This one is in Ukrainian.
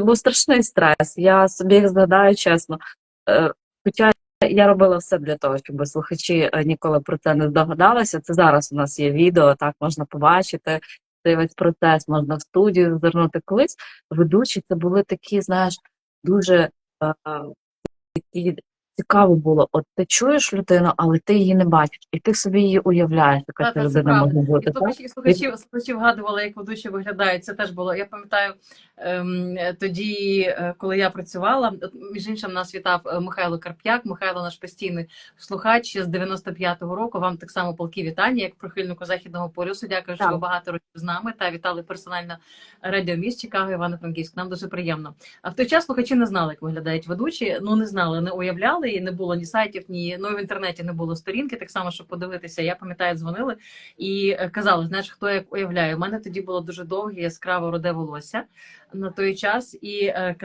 Це був страшний стрес. Я собі їх згадаю чесно. Е, Хоча я робила все для того, щоб слухачі е, ніколи про це не здогадалися. Це зараз у нас є відео, так можна побачити цей весь процес, можна в студію звернути. Колись ведучі це були такі, знаєш, дуже е, такі цікаво було. От ти чуєш людину, але ти її не бачиш, і ти собі її уявляєш, яка Так, ця людина правда. може бути. І слухачі, слухачі, слухачі вгадували, як ведучі виглядають. Це теж було. Я пам'ятаю ем, тоді, е, коли я працювала. Між іншим, нас вітав е, Михайло Карп'як. Михайло наш постійний слухач з 95-го року. Вам так само полки вітання, як прихильнику західного полюсу. Дякую, що ви багато років з нами та вітали персонально радіо міст Чикаго Івано-Франківськ. Нам дуже приємно. А в той час слухачі не знали, як виглядають ведучі. Ну не знали, не уявляли, і не було ні сайтів, ні ну в інтернеті не було сторінки. Так само, щоб подивитися. Я пам'ятаю, дзвонили і е, казали, знаєш, хто як уявляє. У мене тоді було дуже довге, яскраво роде волосся на той час, і е,